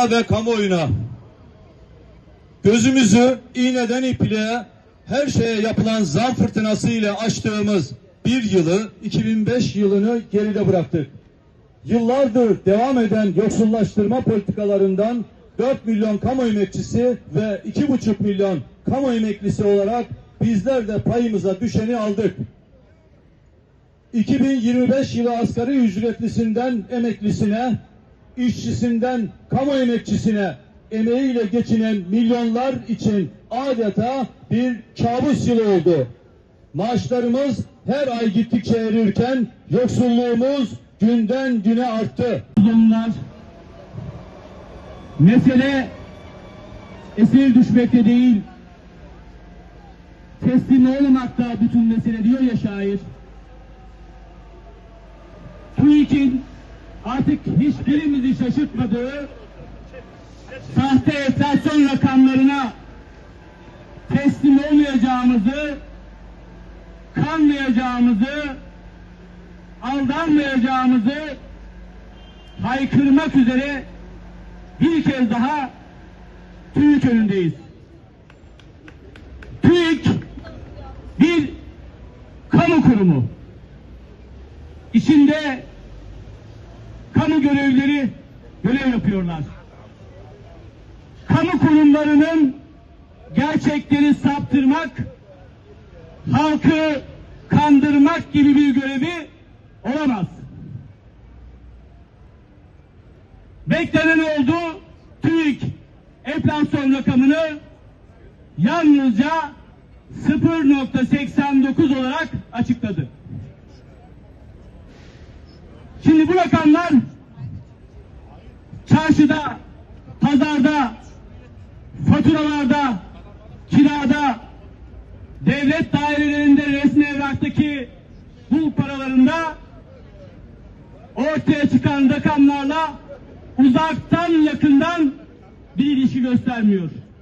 basına ve kamuoyuna gözümüzü iğneden ipliğe her şeye yapılan zam fırtınası ile açtığımız bir yılı 2005 yılını geride bıraktık. Yıllardır devam eden yoksullaştırma politikalarından 4 milyon kamu emekçisi ve 2,5 milyon kamu emeklisi olarak bizler de payımıza düşeni aldık. 2025 yılı asgari ücretlisinden emeklisine, işçisinden kamu emekçisine emeğiyle geçinen milyonlar için adeta bir kabus yılı oldu. Maaşlarımız her ay gittikçe erirken yoksulluğumuz günden güne arttı. Onlar mesele esir düşmekte değil teslim olmamakta bütün mesele diyor ya şair. TÜİK'in artık hiçbirimizi şaşırtmadığı sahte enflasyon rakamlarına teslim olmayacağımızı, kanmayacağımızı, aldanmayacağımızı haykırmak üzere bir kez daha TÜİK önündeyiz. TÜİK bir kamu kurumu. İçinde kamu görevlileri görev yapıyorlar. Kamu kurumlarının gerçekleri saptırmak, halkı kandırmak gibi bir görevi olamaz. Beklenen oldu. TÜİK enflasyon rakamını yalnızca 0.89 olarak açıkladı. Şimdi bu rakamlar çarşıda, pazarda, faturalarda, kirada, devlet dairelerinde resmi evraktaki bul paralarında ortaya çıkan rakamlarla uzaktan yakından bir ilişki göstermiyor.